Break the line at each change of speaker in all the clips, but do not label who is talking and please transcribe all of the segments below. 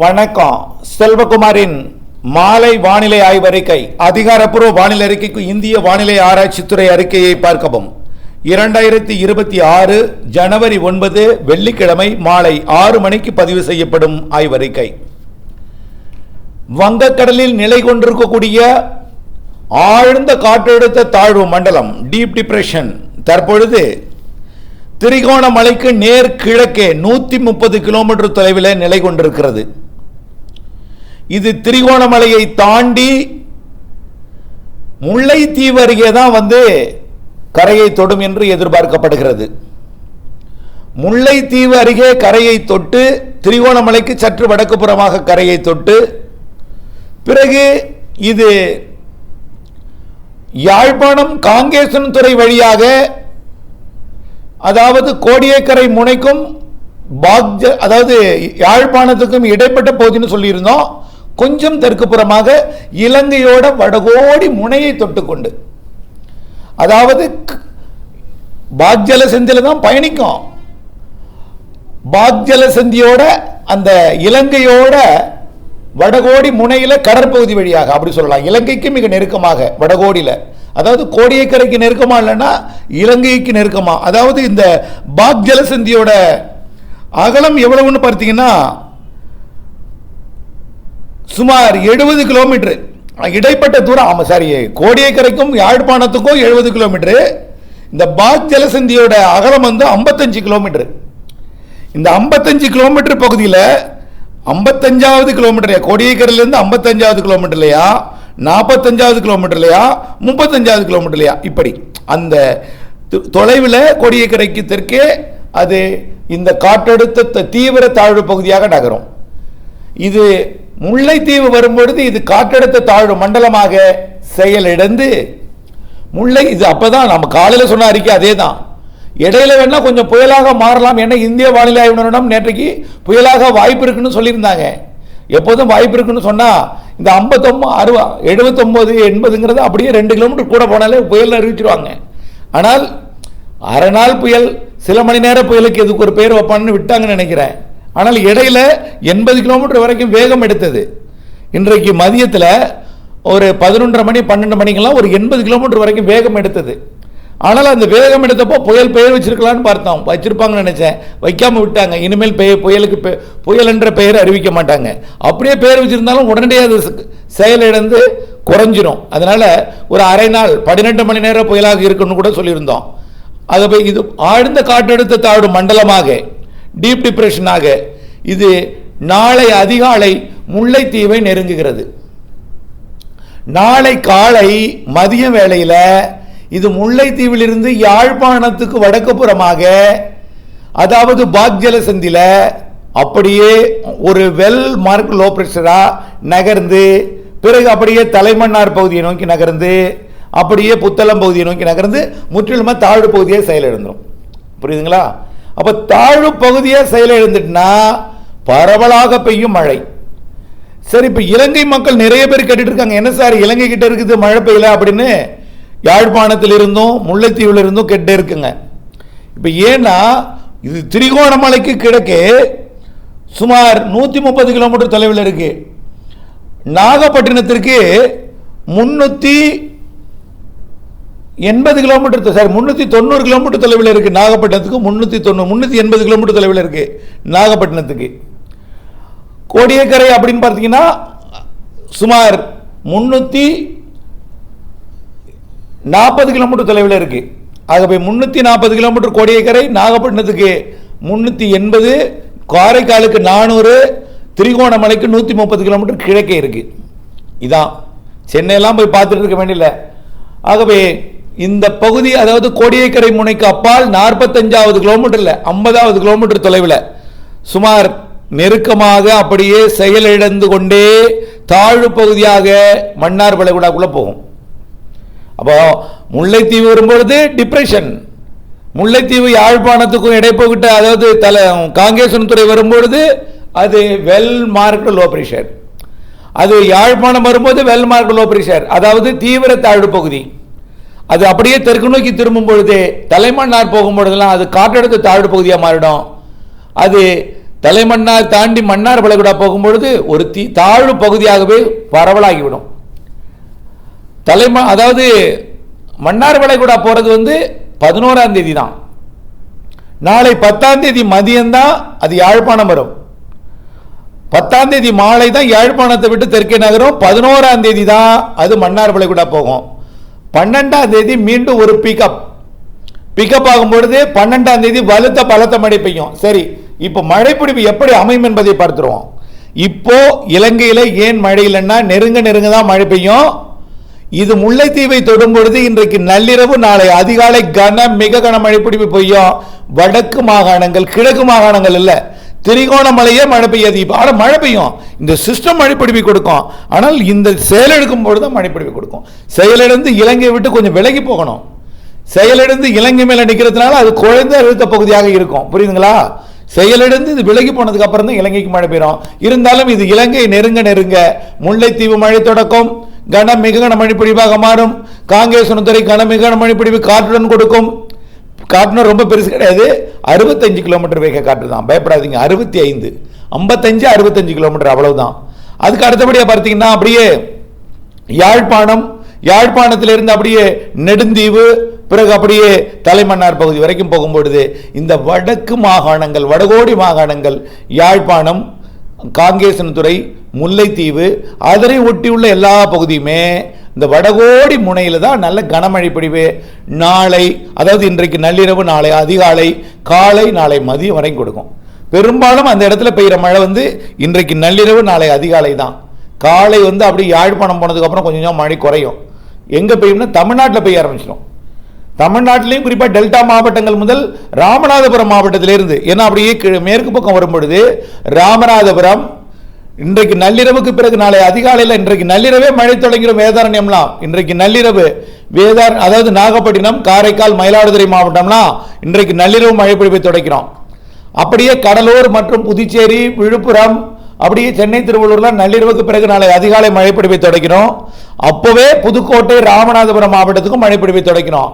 வணக்கம். செல்வகுமாரின் மாலை வானிலை ஆய்வறிக்கை அதிகாரப்பூர்வ வானிலை அறிக்கைக்கு இந்திய வானிலை ஆராய்ச்சித்துறை அறிக்கையை பார்க்கவும். இரண்டாயிரத்தி இருபத்தி ஆறு ஜனவரி ஒன்பது வெள்ளிக்கிழமை மாலை ஆறு மணிக்கு பதிவு செய்யப்படும் ஆய்வறிக்கை. வங்கக்கடலில் நிலை கொண்டிருக்கக்கூடிய ஆழ்ந்த காற்றழுத்த தாழ்வு மண்டலம் டீப் டிப்ரெஷன் தற்பொழுது திரிகோணமலைக்கு நேர் கிழக்கே நூற்றி முப்பது கிலோமீட்டர் தொலைவில் நிலை கொண்டிருக்கிறது. இது திரிகோணமலையை தாண்டி முல்லைத்தீவு அருகே தான் வந்து கரையை தொடும் என்று எதிர்பார்க்கப்படுகிறது. முல்லைத்தீவு அருகே கரையை தொட்டு திரிகோணமலைக்கு சற்று வடக்கு புறமாக கரையை தொட்டு பிறகு இது யாழ்ப்பாணம் காங்கேசன் துறை வழியாக அதாவது கோடியக்கரை முனைக்கும் பாக்ஜ அதாவது யாழ்ப்பாணத்துக்கும் இடைப்பட்ட பகுதின்னு சொல்லியிருந்தோம். கொஞ்சம் தெற்கு புறமாக இலங்கையோட வடகோடி முனையை தொட்டுக்கொண்டு. அதாவது பாக்ஜல செந்தில தான் பயணிக்கும். பாக்ஜல சந்தியோட அந்த இலங்கையோட வடகோடி முனையில் கடற்பகுதி வழியாக அப்படி சொல்லலாம். இலங்கைக்கு மிக நெருக்கமாக வடகோடியில். அதாவது கோடியக்கரைக்கு நெருக்கமா இல்லைன்னா இலங்கைக்கு நெருக்கமா. அதாவது இந்த பாக் ஜலசந்தியோட அகலம் எவ்வளவுன்னு பார்த்தீங்கன்னா சுமார் எழுபது கிலோமீட்டர். இடைப்பட்ட தூரம் ஆமாம் சாரி கோடியக்கரைக்கும் யாழ்ப்பாணத்துக்கும் எழுபது கிலோமீட்டர். இந்த பாக் ஜலசந்தியோட அகலம் வந்து ஐம்பத்தஞ்சு கிலோமீட்டர். இந்த 55 கிலோமீட்டர் பகுதியில் ஐம்பத்தஞ்சாவது கிலோமீட்டர் கோடியக்கரையிலேருந்து ஐம்பத்தஞ்சாவது கிலோமீட்டர்லையா? நாற்பத்தஞ்சாவது கிலோமீட்டர்லையா? முப்பத்தஞ்சாவது கிலோமீட்டர்லையா? இப்படி. அந்த தொலைவில் கோடியக்கரைக்கு தெற்கே அது இந்த காற்றழுத்த த- தீவிர தாழ்வு பகுதியாக நகரும். இது முல்லைத்தீவு வரும்பொழுது இது காற்றழுத்த தாழ்வு மண்டலமாக செயலிழந்து முல்லை இது அப்பதான் நம்ம காலையில் சொன்ன அறிக்கை அதே தான் இடையில வேணால் கொஞ்சம் புயலாக மாறலாம் ஏன்னா இந்திய வானிலை ஆய்வு நிறுவனம் நேற்றைக்கு புயலாக வாய்ப்பு இருக்குன்னு சொல்லியிருந்தாங்க. எப்போதும் வாய்ப்பு இருக்குன்னு சொன்னால் இந்த ஐம்பத்தொம்பது அறுபா எழுபத்தொம்போது எண்பதுங்கிறது அப்படியே ரெண்டு கிலோமீட்டர் கூட போனாலே புயல் அறிவிச்சிருவாங்க ஆனால் அரை நாள் புயல் சில மணி நேர புயலுக்கு எதுக்கு ஒரு பேர் வைப்பான்னு விட்டாங்கன்னு நினைக்கிறேன். ஆனால் இடையில எண்பது கிலோமீட்டர் வரைக்கும் வேகம் எடுத்தது. இன்றைக்கு மதியத்தில் ஒரு பதினொன்றரை மணி பன்னெண்டு மணிக்கெல்லாம் ஒரு எண்பது கிலோமீட்டர் வரைக்கும் வேகம் எடுத்தது. ஆனால் அந்த வேகம் எடுத்தப்போ புயல் பெயர் வச்சிருக்கலாம்னு பார்த்தோம். வச்சிருப்பாங்கன்னு நினச்சேன். வைக்காம விட்டாங்க. இனிமேல் பெய புயலுக்கு பெ- புயல் என்ற பெயர் அறிவிக்க மாட்டாங்க. அப்படியே பெயர் வச்சிருந்தாலும் உடனடியாக அது செயலிழந்து குறைஞ்சிரும். அதனால் ஒரு அரை நாள் பதினெட்டு மணி நேரம் புயலாக இருக்குன்னு கூட சொல்லியிருந்தோம். அதை போய் இது ஆழ்ந்த காற்றழுத்த தாழ்வு மண்டலமாக டீப் டிப்ரெஷனாக இது நாளை அதிகாலை முல்லைத்தீவை நெருங்குகிறது. நாளை காலை மதிய வேளையில் இது முல்லைத்தீவிலிருந்து யாழ்ப்பாணத்துக்கு வடக்கு புறமாக அதாவது பாக்ஜல சந்தில அப்படியே ஒரு வெல் மார்க் லோ ப்ரெஷராக நகர்ந்து பிறகு அப்படியே தலைமன்னார் பகுதியை நோக்கி நகர்ந்து அப்படியே புத்தளம் பகுதியை நோக்கி நகர்ந்து முற்றிலுமாக தாழ்வு பகுதியை செயலிழந்துடும் புரியுதுங்களா? அப்ப தாழ்வு பகுதியை செயலிழந்துட்டுனா பரவலாக பெய்யும் மழை. சரி இப்போ இலங்கை மக்கள் நிறைய பேர் கேட்டுட்டு இருக்காங்க என்ன சார் இலங்கை கிட்ட இருக்குது மழை பெய்யல? அப்படின்னு யாழ்ப்பாணத்தில் இருந்தும் முல்லைத்தீவில் இருந்தும் கெட்டே இருக்குங்க. இப்போ ஏன்னா இது திரிகோணமலைக்கு கிழக்கே சுமார் நூற்றி முப்பது கிலோமீட்டர் தொலைவில் இருக்கு. நாகப்பட்டினத்திற்கு முன்னூற்றி எண்பது கிலோமீட்டர் சார் முந்நூற்றி தொண்ணூறு கிலோமீட்டர் தொலைவில் இருக்குது நாகப்பட்டினத்துக்கு முந்நூற்றி தொண்ணூறு முந்நூற்றி எண்பது கிலோமீட்டர் தொலைவில் இருக்குது நாகப்பட்டினத்துக்கு. கோடியக்கரை அப்படின்னு பார்த்தீங்கன்னா சுமார் முன்னூற்றி நாற்பது கிலோமீட்டர் தொலைவில் இருக்குது ஆகவே முந்நூற்றி நாற்பது கிலோமீட்டர் கோடியக்கரை நாகப்பட்டினத்துக்கு முந்நூற்றி எண்பது காரைக்காலுக்கு நானூறு திரிகோணமலைக்கு நூற்றி முப்பது கிலோமீட்டர் கிழக்கே இருக்குது இதான். சென்னையெல்லாம் போய் பார்த்துட்டு இருக்க வேண்டியில்லை ஆகவே இந்த பகுதி அதாவது கோடியக்கரை முனைக்கு அப்பால் நாற்பத்தஞ்சாவது கிலோமீட்டரில் ஐம்பதாவது கிலோமீட்டர் தொலைவில். சுமார் நெருக்கமாக அப்படியே செயலிழந்து கொண்டே தாழ்வு பகுதியாக மன்னார் வளைகுடாக்குள்ளே போகும். அப்போ முல்லைத்தீவு வரும்பொழுது டிப்ரெஷன் முல்லைத்தீவு யாழ்ப்பாணத்துக்கும் இடைப்போகிட்ட அதாவது தலை காங்கேசன்துறை வரும்பொழுது அது வெல் மார்க்டு லோ ப்ரெஷர் அது யாழ்ப்பாணம் வரும்போது வெல் மார்க் லோ ப்ரெஷர் அதாவது தீவிர தாழ்வு பகுதி. அது அப்படியே தெற்கு நோக்கி திரும்பும் பொழுது தலைமன்னார் போகும் பொழுதெல்லாம் அது காற்றழுத்த தாழ்வு பகுதியாக மாறிடும். அது தலைமன்னார் தாண்டி மன்னார் வளைகுடா போகும்பொழுது ஒரு தீ தாழ்வு பகுதியாகவே பரவலாகிவிடும். தலைம அதாவது மன்னார் வளைகுடா போகிறது வந்து பதினோராம் தேதி தான் நாளை பத்தாம் தேதி மதியம்தான் அது யாழ்ப்பாணம் வரும். பத்தாம் தேதி மாலை தான் யாழ்ப்பாணத்தை விட்டு தெற்கே நகரும். பதினோராம் தேதி தான் அது மன்னார் வளைகுடா போகும். பன்னெண்டாம் தேதி மீண்டும் ஒரு பிக்கப் பிக்கப் ஆகும் பொழுது பன்னெண்டாம் தேதி வலுத்த பலத்த மழை பெய்யும். சரி இப்போ மழைப்பிடிப்பு எப்படி அமையும் என்பதை பார்த்துருவோம். இப்போ இலங்கையில் ஏன் மழை இல்லைன்னா நெருங்க நெருங்க தான் மழை பெய்யும். இது முல்லைத்தீவை தொடும் பொழுது இன்றைக்கு நள்ளிரவு நாளை அதிகாலை கன மிக கன மழைப்பிடிப்பு பெய்யும். வடக்கு மாகாணங்கள் கிழக்கு மாகாணங்கள் இல்லை திரிகோணமலையே மழை பெய்யாது. இப்போ ஆனால் மழை பெய்யும். இந்த சிஸ்டம் மழைப்பிடிப்பை கொடுக்கும். ஆனால் இந்த செயலெடுக்கும் பொழுது தான் மழைப்பிடிப்பை கொடுக்கும். செயலிழந்து இலங்கையை விட்டு கொஞ்சம் விலகி போகணும். செயலிழந்து இலங்கை மேலே நிற்கிறதுனால அது குழந்த அழுத்த பகுதியாக இருக்கும். புரியுதுங்களா? செயலிழந்து இது விலகி போனதுக்கு அப்புறம் தான் இலங்கைக்கு மழை பெய்யும். இருந்தாலும் இது இலங்கை நெருங்க நெருங்க முல்லைத்தீவு மழை தொடக்கம். கன மிக கன மழைப்பிடிவாக மாறும் காங்கேசனுத்துறை கன மிக கன மழைப்பிடிவு காற்றுடன் கொடுக்கும். காற்றுனா ரொம்ப பெருசு கிடையாது. அறுபத்தஞ்சு கிலோமீட்டர் வேக காற்று தான். பயப்படாதீங்க. அறுபத்தி ஐந்து. ஐம்பத்தஞ்சு அறுபத்தஞ்சு கிலோமீட்டர் அவ்வளவுதான். அதுக்கு அடுத்தபடியாக பார்த்தீங்கன்னா அப்படியே யாழ்ப்பாணம் யாழ்ப்பாணத்திலிருந்து அப்படியே நெடுந்தீவு பிறகு அப்படியே தலைமன்னார் பகுதி வரைக்கும் போகும்பொழுது இந்த வடக்கு மாகாணங்கள் வடகோடி மாகாணங்கள் யாழ்ப்பாணம் காங்கேசன்துறை முல்லைத்தீவு அதனை ஒட்டியுள்ள எல்லா பகுதியுமே இந்த வடகோடி முனையில் தான் நல்ல கனமழை பிடிவு நாளை அதாவது இன்றைக்கு நள்ளிரவு நாளை அதிகாலை காலை நாளை மதியம் வரைக்கும் கொடுக்கும். பெரும்பாலும் அந்த இடத்துல பெய்கிற மழை வந்து இன்றைக்கு நள்ளிரவு நாளை அதிகாலை தான். காலை வந்து அப்படி யாழ்ப்பாணம் போனதுக்கப்புறம் கொஞ்சம் கொஞ்சம் மழை குறையும். எங்கே பெய்யும்னா தமிழ்நாட்டில் பெய்ய ஆரம்பிச்சிடும். தமிழ்நாட்டிலையும் குறிப்பாக டெல்டா மாவட்டங்கள் முதல் ராமநாதபுரம் மாவட்டத்திலிருந்து ஏன்னா அப்படியே கீழே மேற்கு பக்கம் வரும் பொழுது ராமநாதபுரம் இன்றைக்கு நள்ளிரவுக்கு பிறகு நாளை அதிகாலையில் இன்றைக்கு நள்ளிரவே மழை தொடங்கிடும் வேதாரண்யம்லாம் இன்றைக்கு நள்ளிரவு வேதார் அதாவது நாகப்பட்டினம் காரைக்கால் மயிலாடுதுறை மாவட்டம்லாம் இன்றைக்கு நள்ளிரவு மழை பொழிவை தொடக்கிறோம். அப்படியே கடலூர் மற்றும் புதுச்சேரி விழுப்புரம் அப்படியே சென்னை திருவள்ளூர்லாம் நள்ளிரவுக்கு பிறகு நாளை அதிகாலை மழைப்பிடிப்பை தொடக்கிறோம். அப்போவே புதுக்கோட்டை ராமநாதபுரம் மாவட்டத்துக்கும் மழைப்பிடிப்பை தொடக்கிறோம்.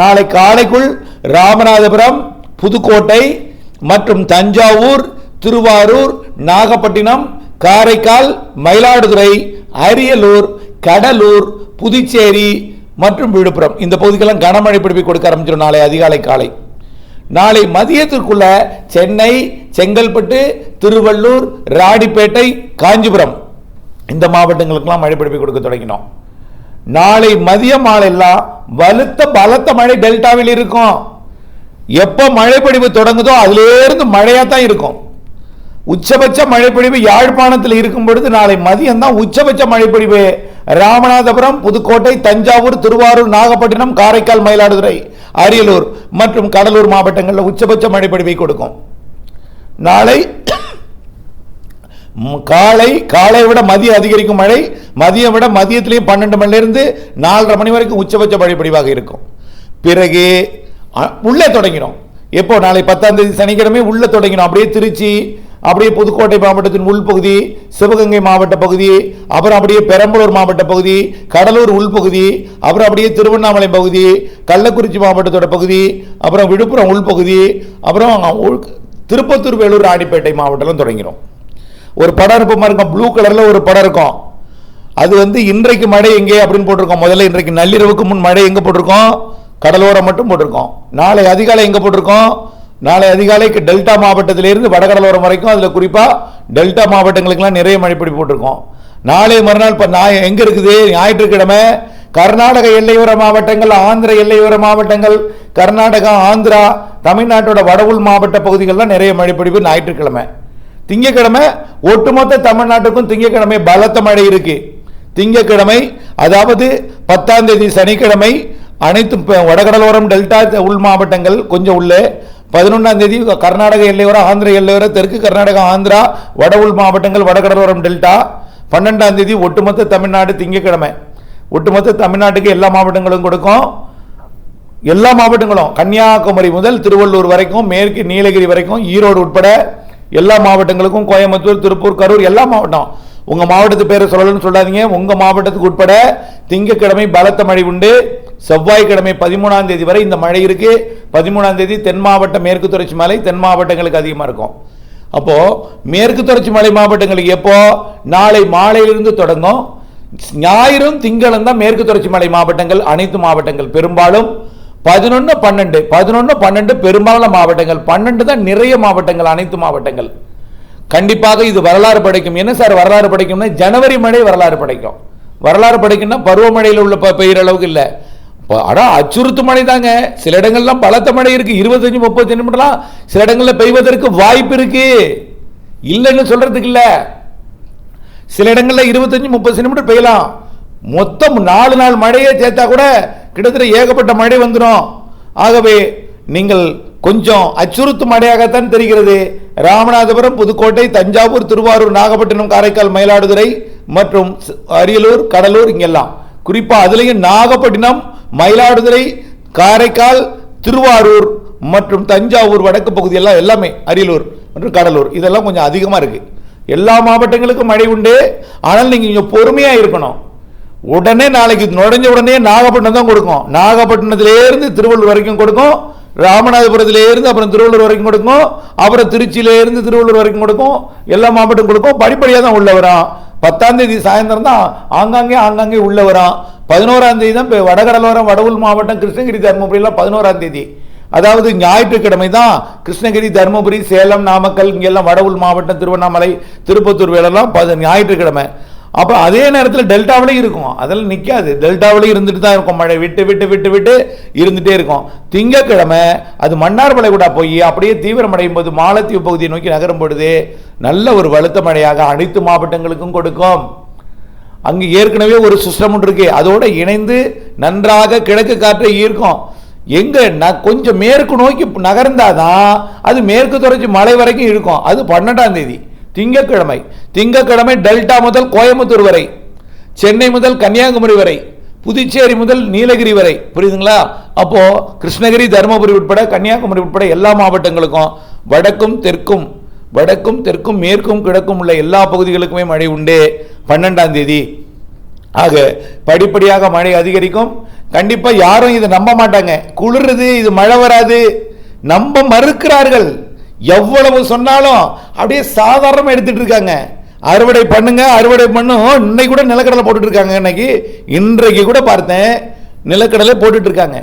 நாளை காலைக்குள் ராமநாதபுரம் புதுக்கோட்டை மற்றும் தஞ்சாவூர் திருவாரூர் நாகப்பட்டினம் காரைக்கால் மயிலாடுதுறை அரியலூர் கடலூர் புதுச்சேரி மற்றும் விழுப்புரம். இந்த பகுதிக்கெல்லாம் கனமழை பிடிப்பு கொடுக்க ஆரம்பிச்சிடும் நாளை அதிகாலை காலை. நாளை மதியத்திற்குள்ள சென்னை செங்கல்பட்டு திருவள்ளூர் ராடிப்பேட்டை காஞ்சிபுரம். இந்த மாவட்டங்களுக்கெல்லாம் மழை பிடிப்பு கொடுக்க தொடங்கினோம். நாளை மதிய மாலையெல்லாம் வலுத்த பலத்த மழை டெல்டாவில் இருக்கும். எப்போ மழைப்பொழிவு தொடங்குதோ அதிலேருந்து மழையாக தான் இருக்கும். உச்சபட்ச மழைப்பொழிவு யாழ்ப்பாணத்தில் இருக்கும் பொழுது நாளை மதியம் தான் உச்சபட்ச மழைப்பொழிவு. ராமநாதபுரம் புதுக்கோட்டை தஞ்சாவூர் திருவாரூர் நாகப்பட்டினம் காரைக்கால் மயிலாடுதுறை அரியலூர் மற்றும் கடலூர் மாவட்டங்களில் உச்சபட்ச மழைப்பொழிவை கொடுக்கும். நாளை காலை காலை விட மதியம் அதிகரிக்கும் மழை மதியம் விட மதியத்திலையும் பன்னெண்டு மணிலிருந்து நாலரை மணி வரைக்கும் உச்சபட்ச மழைப்பொழிவாக இருக்கும். பிறகு உள்ளே தொடங்கிடும். எப்போ? நாளை பத்தாம் தேதி சனிக்கிழமை உள்ளே தொடங்கிடும். அப்படியே திருச்சி அப்படியே புதுக்கோட்டை மாவட்டத்தின் உள்பகுதி சிவகங்கை மாவட்ட பகுதி அப்புறம் அப்படியே பெரம்பலூர் மாவட்ட பகுதி கடலூர் உள்பகுதி அப்புறம் அப்படியே திருவண்ணாமலை பகுதி கள்ளக்குறிச்சி மாவட்டத்தோட பகுதி அப்புறம் விழுப்புரம் உள்பகுதி அப்புறம் உள்- திருப்பத்தூர் வேலூர் ராணிப்பேட்டை மாவட்டம்லாம் தொடங்கிடும் ஒரு படம் இருப்ப இருக்கும் ப்ளூ கலரில் ஒரு படம் இருக்கும். அது வந்து இன்றைக்கு மழை எங்கே அப்படின்னு போட்டிருக்கோம். முதல்ல இன்றைக்கு நள்ளிரவுக்கு முன் மழை எங்கே போட்டிருக்கோம்? கடலோரம் மட்டும் போட்டிருக்கோம். நாளை அதிகாலை எங்கே போட்டிருக்கோம்? நாளை அதிகாலைக்கு டெல்டா மாவட்டத்திலிருந்து வடகடலோரம் வரைக்கும் அதில் குறிப்பாக டெல்டா மாவட்டங்களுக்கெல்லாம் நிறைய மழைப்பிடி போட்டிருக்கோம். நாளை மறுநாள் இப்போ நான் எங்கே இருக்குது? ஞாயிற்றுக்கிழமை கர்நாடக எல்லையோர மாவட்டங்கள் ஆந்திர எல்லையோர மாவட்டங்கள் கர்நாடகா ஆந்திரா தமிழ்நாட்டோட வடவுள் மாவட்ட பகுதிகளெலாம் நிறைய மழைப்பிடிப்பு ஞாயிற்றுக்கிழமை. திங்கக்கிழமை ஒட்டுமொத்த தமிழ்நாட்டுக்கும் திங்கக்கிழமை பலத்த மழை இருக்குது திங்கக்கிழமை அதாவது பத்தாம் தேதி சனிக்கிழமை அனைத்து வடகடலோரம் டெல்டா உள் மாவட்டங்கள் கொஞ்சம் உள்ளே பதினொன்றாம் தேதி கர்நாடக எல்லையோர ஆந்திர எல்லையோர தெற்கு கர்நாடகா ஆந்திரா வட உள் மாவட்டங்கள் வடகடலோரம் டெல்டா பன்னெண்டாம் தேதி ஒட்டுமொத்த தமிழ்நாடு திங்கக்கிழமை ஒட்டுமொத்த தமிழ்நாட்டுக்கு எல்லா மாவட்டங்களும் கொடுக்கும். எல்லா மாவட்டங்களும் கன்னியாகுமரி முதல் திருவள்ளூர் வரைக்கும் மேற்கு நீலகிரி வரைக்கும் ஈரோடு உட்பட எல்லா மாவட்டங்களுக்கும் கோயம்புத்தூர் திருப்பூர் கரூர் எல்லா மாவட்டம். உங்கள் மாவட்டத்து பேரை சொல்லணும்னு சொல்லாதீங்க. உங்கள் மாவட்டத்துக்கு உட்பட திங்கட்கிழமை பலத்த மழை உண்டு. செவ்வாய்க்கிழமை பதிமூணாம் தேதி வரை இந்த மழை இருக்கு. பதிமூணாம் தேதி தென் மாவட்டம் மேற்கு தொடர்ச்சி மலை தென் மாவட்டங்களுக்கு அதிகமாக இருக்கும். அப்போ மேற்கு தொடர்ச்சி மலை மாவட்டங்களுக்கு எப்போ? நாளை மாலையிலிருந்து தொடங்கும் ஞாயிறும் திங்களும் தான் மேற்கு தொடர்ச்சி மலை மாவட்டங்கள் அனைத்து மாவட்டங்கள் பெரும்பாலும். பதினொன்று பன்னெண்டு பதினொன்று பன்னெண்டு பெரும்பாலான மாவட்டங்கள். பன்னெண்டு தான் நிறைய மாவட்டங்கள் அனைத்து மாவட்டங்கள். கண்டிப்பாக இது வரலாறு படைக்கும். என்ன சார் வரலாறு படைக்கும்னா ஜனவரி மழை வரலாறு படைக்கும். வரலாறு படைக்கும்னா பருவமழையில் உள்ள பெய்கிற அளவுக்கு இல்லை. அடா அச்சுறுத்து மழை தாங்க. சில இடங்கள்லாம் பலத்த மழை இருக்கு. இருபத்தஞ்சு முப்பது சென்டிமீட்டர்லாம் சில இடங்களில் பெய்வதற்கு வாய்ப்பு இருக்கு. இல்லைன்னு சொல்றதுக்கு இல்ல. சில இடங்களில் இருபத்தஞ்சு முப்பது சென்டிமீட்டர் பெய்யலாம். மொத்தம் நாலு நாள் மழையே சேர்த்தா கூட கிட்டத்தட்ட ஏகப்பட்ட மழை வந்துடும் ஆகவே நீங்கள் கொஞ்சம் அச்சுறுத்தும் மழையாகத்தான் தெரிகிறது. ராமநாதபுரம் புதுக்கோட்டை தஞ்சாவூர் திருவாரூர் நாகப்பட்டினம் காரைக்கால் மயிலாடுதுறை மற்றும் அரியலூர் கடலூர் இங்கெல்லாம். குறிப்பாக அதுலேயும் நாகப்பட்டினம் மயிலாடுதுறை காரைக்கால் திருவாரூர் மற்றும் தஞ்சாவூர் வடக்கு பகுதி எல்லாம் எல்லாமே அரியலூர் மற்றும் கடலூர். இதெல்லாம் கொஞ்சம் அதிகமாக இருக்குது எல்லா மாவட்டங்களுக்கும் மழை உண்டு. ஆனால் நீங்கள் இங்கே பொறுமையாக இருக்கணும். உடனே நாளைக்கு நுழைஞ்ச உடனே நாகப்பட்டினம் தான் கொடுக்கும். நாகப்பட்டினத்திலேருந்து திருவள்ளூர் வரைக்கும் கொடுக்கும். ராமநாதபுரத்திலேருந்து அப்புறம் திருவள்ளூர் வரைக்கும் கொடுக்கும். அப்புறம் திருச்சியிலேருந்து திருவள்ளூர் வரைக்கும் கொடுக்கும். எல்லா மாவட்டம் கொடுக்கும் படிப்படியாக தான் உள்ள வரும் பத்தாம் தேதி சாயந்தரம் தான் ஆங்காங்கே ஆங்காங்கே உள்ள வரும் பதினோராம் தேதி தான் வடகடலோரம் வடவுள் மாவட்டம் கிருஷ்ணகிரி தருமபுரியெல்லாம் பதினோராம் தேதி அதாவது ஞாயிற்றுக்கிழமை தான் கிருஷ்ணகிரி தருமபுரி சேலம் நாமக்கல் இங்கெல்லாம் வடவுள் மாவட்டம் திருவண்ணாமலை திருப்பத்தூர் வேலெல்லாம் ப ஞாயிற்றுக்கிழமை. அப்போ அதே நேரத்தில் டெல்டாவிலையும் இருக்கும். அதெல்லாம் நிற்காது டெல்டாவிலையும் இருந்துட்டு தான் இருக்கும் மழை. விட்டு விட்டு விட்டு விட்டு இருந்துகிட்டே இருக்கும். திங்கக்கிழமை அது மன்னார்மலை கூட போய் அப்படியே தீவிரமடையும் போது மாலத்தீவு பகுதியை நோக்கி நகரும் பொழுது நல்ல ஒரு வலுத்த மழையாக அனைத்து மாவட்டங்களுக்கும் கொடுக்கும். அங்கு ஏற்கனவே ஒரு சிஸ்டம் ஒன்று இருக்கு. அதோட இணைந்து நன்றாக கிழக்கு காற்றை ஈர்க்கும். எங்கே ந கொஞ்சம் மேற்கு நோக்கி நகர்ந்தாதான் அது மேற்கு தொடர்ச்சி மலை வரைக்கும் இருக்கும் அது பன்னெண்டாம் தேதி. திங்கக்கிழமை திங்கட்கிழமை டெல்டா முதல் கோயம்புத்தூர் வரை சென்னை முதல் கன்னியாகுமரி வரை புதுச்சேரி முதல் நீலகிரி வரை. புரியுதுங்களா? அப்போ கிருஷ்ணகிரி தருமபுரி உட்பட கன்னியாகுமரி உட்பட எல்லா மாவட்டங்களுக்கும் வடக்கும் தெற்கும் வடக்கும் தெற்கும் மேற்கும் கிழக்கும் உள்ள எல்லா பகுதிகளுக்குமே மழை உண்டு பன்னெண்டாம் தேதி. ஆக படிப்படியாக மழை அதிகரிக்கும். கண்டிப்பாக யாரும் இதை நம்ப மாட்டாங்க. குளிருது இது மழை வராது. நம்ப மறுக்கிறார்கள். எவ்வளவு சொன்னாலும் அப்படியே சாதாரணமாக எடுத்துகிட்டு இருக்காங்க. அறுவடை பண்ணுங்க அறுவடை பண்ணும் இன்னைக்கு கூட நிலக்கடலை போட்டுட்டு இருக்காங்க இன்னைக்கு. இன்றைக்கு கூட பார்த்தேன் நிலக்கடலை போட்டுட்டு இருக்காங்க.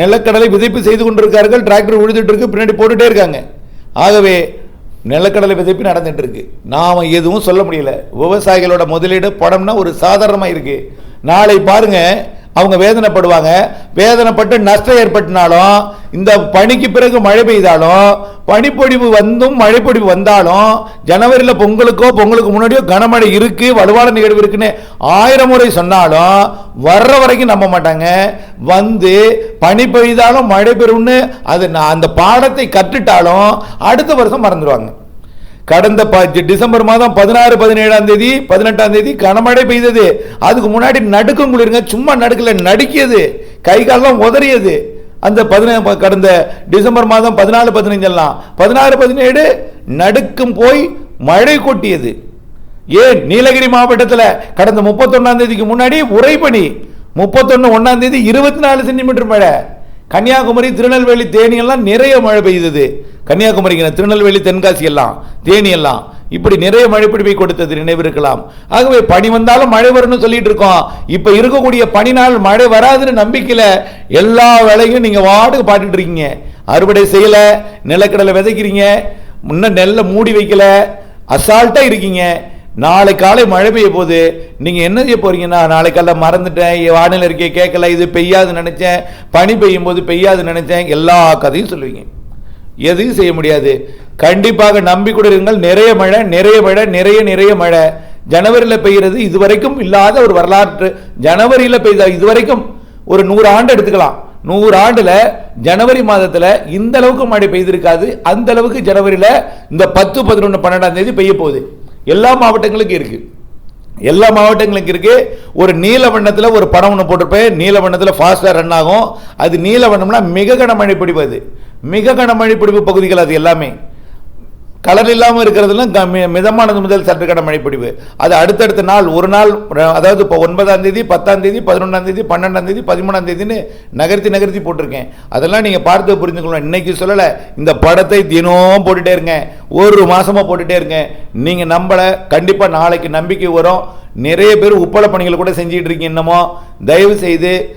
நிலக்கடலை விதைப்பு செய்து கொண்டிருக்கார்கள் டிராக்டர் உழுதுட்டு இருக்கு பின்னாடி போட்டுகிட்டே இருக்காங்க. ஆகவே நிலக்கடலை விதைப்பு நடந்துட்டு இருக்கு. நாம் எதுவும் சொல்ல முடியல. விவசாயிகளோட முதலீடு படம்னா ஒரு சாதாரணமாக இருக்குது நாளை பாருங்கள் அவங்க வேதனைப்படுவாங்க. வேதனைப்பட்டு நஷ்டம் ஏற்பட்டுனாலும் இந்த பனிக்கு பிறகு மழை பெய்தாலும் பனிப்பொழிவு வந்தும் மழைப்பொழிவு வந்தாலும் ஜனவரியில் பொங்கலுக்கோ பொங்கலுக்கு முன்னாடியோ கனமழை இருக்குது வலுவான நிகழ்வு இருக்குன்னு ஆயிரம் முறை சொன்னாலும் வர்ற வரைக்கும் நம்ப மாட்டாங்க. வந்து பனி பெய்தாலும் மழை பெறும்னு அது நான் அந்த பாடத்தை கற்றுட்டாலும் அடுத்த வருஷம் மறந்துடுவாங்க கடந்த டிசம்பர் மாதம் பதினாறு பதினேழாம் தேதி பதினெட்டாம் தேதி கனமழை பெய்தது. அதுக்கு முன்னாடி நடுக்கும் குளிருங்க சும்மா நடுக்கல நடுக்கியது. கை காலெல்லாம் உதறியது. அந்த பதினேழு கடந்த டிசம்பர் மாதம் பதினாலு பதினஞ்செல்லாம். பதினாறு பதினேழு நடுக்கும் போய் மழை கொட்டியது. ஏன்? நீலகிரி மாவட்டத்தில் கடந்த முப்பத்தொன்னாம் தேதிக்கு முன்னாடி உறைபனி முப்பத்தொன்னு ஒன்னாம் தேதி இருபத்தி நாலு சென்டிமீட்டர் மழை. கன்னியாகுமரி திருநெல்வேலி தேனி எல்லாம் நிறைய மழை பெய்தது. கன்னியாகுமரிக்கு திருநெல்வேலி தென்காசி எல்லாம் தேனி எல்லாம். இப்படி நிறைய மழை பிடிப்பை கொடுத்தது நினைவிருக்கலாம். ஆகவே பனி வந்தாலும் மழை வரும்னு சொல்லிட்டு இருக்கோம். இப்ப இருக்கக்கூடிய பனி நாள் மழை வராதுன்னு நம்பிக்கையில எல்லா வேலையும் நீங்க வாட்டுக்கு பாட்டுட்டு இருக்கீங்க. அறுவடை செய்யல நிலக்கடலை விதைக்கிறீங்க முன்ன நெல்லை மூடி வைக்கல அசால்ட்டா இருக்கீங்க. நாளை காலை மழை பெய்ய போது நீங்கள் என்ன செய்ய போறீங்கன்னா நாளை காலைல மறந்துட்டேன் வானிலை இருக்கே கேட்கல இது பெய்யாது நினச்சேன் பனி பெய்யும் போது பெய்யாது நினச்சேன் எல்லா கதையும் சொல்லுவீங்க. எதையும் செய்ய முடியாது. கண்டிப்பாக நம்பி கூட இருங்கள் நிறைய மழை நிறைய மழை நிறைய நிறைய மழை. ஜனவரியில் பெய்கிறது இதுவரைக்கும் இல்லாத ஒரு வரலாற்று ஜனவரியில் பெய்த இதுவரைக்கும் ஒரு நூறு ஆண்டு எடுத்துக்கலாம். நூறு ஆண்டில் ஜனவரி மாதத்தில் இந்த அளவுக்கு மழை பெய்திருக்காது அந்த அளவுக்கு ஜனவரியில் இந்த பத்து பதினொன்று பன்னெண்டாம் தேதி பெய்ய போகுது. எல்லா மாவட்டங்களுக்கும் இருக்கு. எல்லா மாவட்டங்களுக்கும் இருக்கு. ஒரு நீல வண்ணத்தில் ஒரு படம் ஒன்று போட்டிருப்பேன். நீல வண்ணத்தில் ஃபாஸ்ட்டாக ரன் ஆகும். அது நீல வண்ணம்னா மிக கனமழை பிடிப்பு அது. மிக கனமழை பிடிப்பு பகுதிகள் அது எல்லாமே. கலர் இல்லாமல் இருக்கிறதுலாம் க- மி- மிதமானது முதல் சற்று கன மழைப்பொழிவு அது அடுத்தடுத்த நாள் ஒரு நாள் அதாவது இப்போ ஒன்பதாம் தேதி பத்தாம் தேதி பதினொன்றாம் தேதி பன்னெண்டாம் தேதி பதிமூணாம் தேதின்னு நகர்த்தி நகர்த்தி போட்டிருக்கேன். அதெல்லாம் நீங்கள் பார்த்து புரிஞ்சுக்கணும் இன்னைக்கு சொல்லலை இந்த படத்தை தினம் போட்டுகிட்டே இருங்க. ஒரு மாதமாக போட்டுகிட்டே இருங்க. நீங்கள் நம்மளை கண்டிப்பாக நாளைக்கு நம்பிக்கை வரும். நிறைய பேர் உப்பள பணிகள் கூட செஞ்சிகிட்டு இருக்கீங்க இன்னமும். தயவு செய்து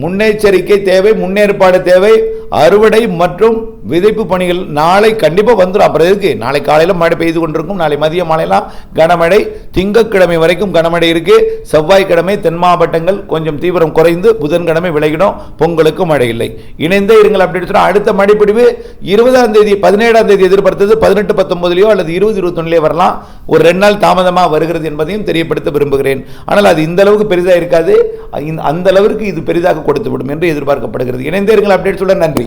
முன்னெச்சரிக்கை தேவை முன்னேற்பாடு தேவை அறுவடை மற்றும் விதைப்பு பணிகள் நாளை கண்டிப்பாக வந்துடும் அப்புறம் இருக்கு நாளை காலையில் மழை பெய்து கொண்டிருக்கும் நாளை மதிய மாலையெல்லாம் கனமழை திங்கட்கிழமை வரைக்கும் கனமழை இருக்கு. செவ்வாய்க்கிழமை தென் மாவட்டங்கள் கொஞ்சம் தீவிரம் குறைந்து புதன்கிழமை விலகிடும் பொங்கலுக்கு மழை இல்லை. இணைந்தே இருங்கள் அப்படின்னு சொன்னால் அடுத்த மழைப்பிடிவு இருபதாம் தேதி பதினேழாம் தேதி எதிர்பார்த்தது பதினெட்டு பத்தொன்பதுலையோ அல்லது இருபது இருபத்தொன்னுலேயோ வரலாம். ஒரு ரெண்டு நாள் தாமதமாக வருகிறது என்பதையும் தெரியப்படுத்த விரும்புகிறேன். ஆனால் அது இந்த அளவுக்கு பெரிதாக இருக்காது. இந்த- அந்த அளவிற்கு இது பெரிதாக கொடுத்துவிடும் என்று எதிர்பார்க்கப்படுகிறது. இணைந்தீர்கள் அப்டேட் சொல்ல நன்றி.